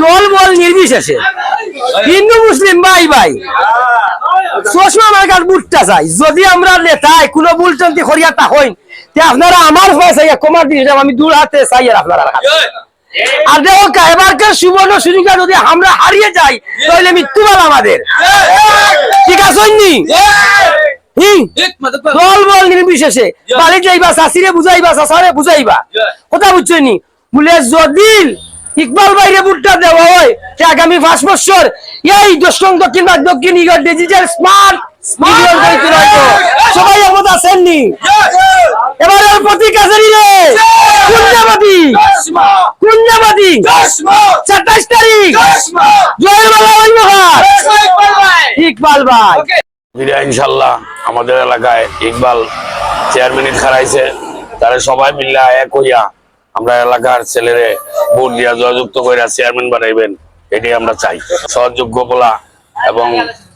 দল বল নির্বিশেষে। হিন্দু মুসলিম ভাই ভাই। চশমা মার্কার বুটটা চাই। যদি আমরা নেতায় কোনো বুলটন্তি করিয়া তা হই তে আপনারা আমার পয়সা কমার দিয়ে যাব আমি দূর হাতে চাই আর আপনারা আর দেখো কা, এবারকার সুবর্ণ সুযোগটা যদি আমরা হারিয়ে যাই তাহলে মৃত্যুবাল আমাদের। ঠিক আছে দল বল নির্বিশেষে। বালি যাইবা শাশিরে বুঝাইবা শাশারে বুঝাইবা। কথা বুঝছ নি? বলে যদি ইকবাল বাইরে বুটটা দেওয়া হয় তে আগামী পাঁচ বছর এই দক্ষিণ দক্ষিণ বা দক্ষিণ ইগর ডিজিটাল স্মার্ট সবাই রে কুঞ্জাবাদী কুঞ্জাবাদী সাতাশ তারিখ। ইকবাল ভাই। ইনশাল্লাহ আমাদের এলাকায় ইকবাল চেয়ারম্যান খারাইছে তারা সবাই মিলে এক হইয়া আমরা এলাকার ছেলেরে ভোট দিয়া জয়যুক্ত কইরা চেয়ারম্যান বানাইবেন, এটাই আমরা চাই। সহযোগ্য বলা এবং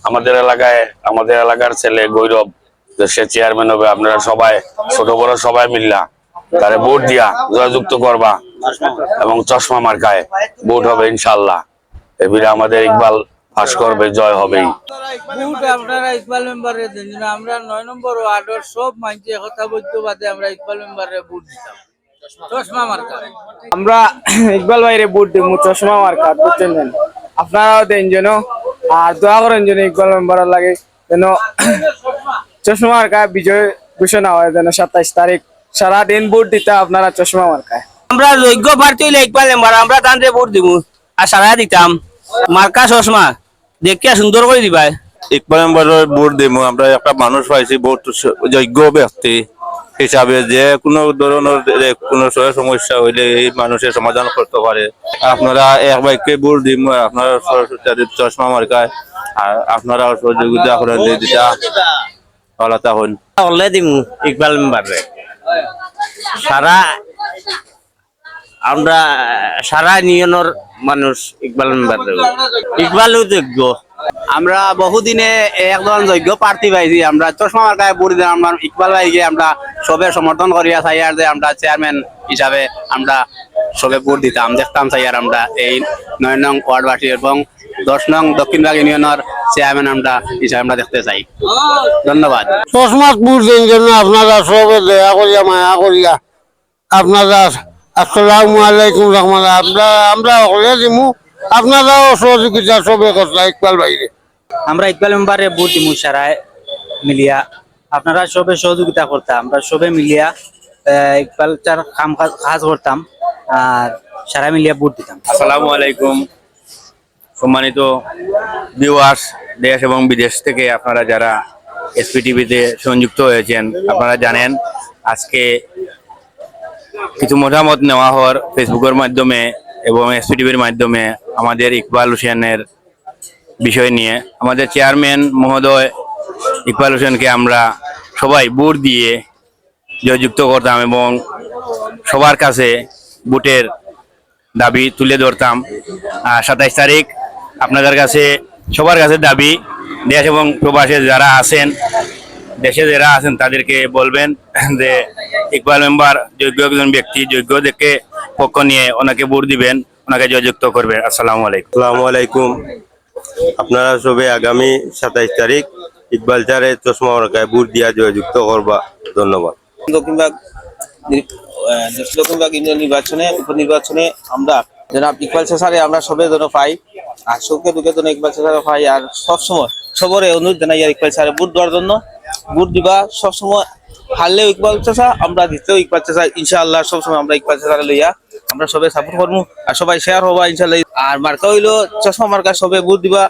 আমাদের এলাকায়, আমাদের এলাকার ছেলে গৌরব সে চেয়ারম্যান হবে, আপনারা সবাই, ছোট বড় সবাই মিল্লা, তারে ভোট দিয়া জয়যুক্ত করবা এবং চশমা মার্কায় ভোট হবে ইনশাল্লাহ এবারে আমাদের ইকবাল ফাঁস করবে জয় হবেই। আমরা নয় নম্বর ওয়ার্ডের সব মাইনছে কথা বলতে বাদে আমরা ইকবাল মেম্বারে বুট দিতাম। আমরা ইকবাল ভাইরে ভোট দিব চশমা মার্কা বুঝছেন যেন আপনারাও দেন যেন আর দোয়া করেন যেন ইকবাল মেম্বার লাগে যেন চশমা মার্কা বিজয় ঘোষণা হয় যেন সাতাইশ তারিখ সারাদিন ভোট দিতে আপনারা চশমা মার্কায়। আমরা যোগ্য প্রার্থী হইলে ইকবাল মেম্বার আমরা তান্ত্রে ভোট দিব আর সারা দিতাম। মার্কা চশমা দেখিয়া সুন্দর করে দিবাই ইকবাল মেম্বারের ভোট দিব আমরা একটা মানুষ পাইছি ভোট যোগ্য ব্যক্তি। হিসাবে যে কোনো ধরনের কোনো সমস্যা হইলে এই মানুষের সমাধান করতে পারে। আপনারা এক বাইককে ভোট দিব আপনারা সরস্বতী চশমা মার্কায়, আর আপনারা সহযোগিতা করেন দিতা হলে দিমু, ইকবাল মেম্বারে সারা আমরা, সারা নিয়নের মানুষ ইকবাল মেম্বার ইকবালও যোগ্য আমরা বহুদিনে একজন যোগ্য প্রার্থী পাইছি, আমরা চশমা মার্কায় ভোট দিলাম ইকবাল ভাইকে আমরা সবে সমর্থন করিয়া চাই আর যে আমরা চেয়ারম্যান হিসাবে আমরা সবে ভোট দিতাম দেখতাম চাই আর আমরা এই নয় নং ওয়ার্ডবাসী এবং দশ নং দক্ষিণবাগ ইউনিয়নের চেয়ারম্যান আমরা হিসাবে আমরা দেখতে চাই। ধন্যবাদ। চশমা বুঝলেন জন্য আপনারা সবে দয়া করিয়া মায়া করিয়া আপনারা আসসালামু আলাইকুম রহমান আমরা আমরা হলে দিমু আপনারাও সহযোগিতা সবে কথা ইকবাল বাইরে আমরা ইকবাল মেম্বারে বুট দিমু সারায় মিলিয়া। আপনারা সবে সহযোগিতা করতাম, আমরা সবে মিলিয়া ইকবাল চার কাম কাজ- করতাম, আর সারা মিলিয়া বুট দিতাম। আসসালামু আলাইকুম। সম্মানিত ভিউয়ার্স দেশ এবং বিদেশ থেকে আপনারা যারা এসপি টিভিতে সংযুক্ত হয়েছেন, আপনারা জানেন, আজকে কিছু মতামত নেওয়া হওয়ার ফেসবুকের মাধ্যমে এবং এসপি টিভির মাধ্যমে আমাদের ইকবাল হোসেনের বিষয় নিয়ে। আমাদের চেয়ারম্যান মহোদয় ইকবাল হোসেনকে আমরা সবাই ভোট দিয়ে জয়যুক্ত করতাম এবং সবার কাছে ভোটের দাবি তুলে ধরতাম। আর সাতাইশ তারিখ আপনাদের কাছে, সবার কাছে দাবি, দেশ এবং প্রবাসে যারা আছেন, দেশে যারা আছেন, তাদেরকে বলবেন যে ইকবাল মেম্বার যোগ্য একজন ব্যক্তি যোগ্য দেখে পক্ষ নিয়ে ওনাকে ভোট দিবেন, ওনাকে জয়যুক্ত করবেন। আসসালামু আলাইকুম। আসসালামু আলাইকুম। আপনারা সবে আগামী সাতাইশ তারিখ ইকবাল চারে চশমা মার্কায় বুট দিয়া জয়যুক্ত করবা। ধন্যবাদ। দক্ষিণবাগ দক্ষিণবাগ ইউনিয়ন নির্বাচনে, উপনির্বাচনে আমরা জনাব ইকবাল স্যারে আমরা সবে যেন পাই, আর সুখে দুঃখে যেন ইকবাল স্যার পাই, আর সবসময় সবরে অনুরোধ জানাই আর ইকবাল স্যারে বুট দেওয়ার জন্য। বুট দিবা, সবসময় হারলেও ইকবাল চাষা আমরা জিতলেও ইকবাল চাষা ইনশাআল্লাহ সবসময় আমরা ইকবাল চাষারে লইয়া আমরা সবাই সাপোর্ট করব আর সবাই শেয়ার হবা ইনশাআল্লাহ। আর মার্কা হইল, চশমা মার্কা সবে বুট দিবা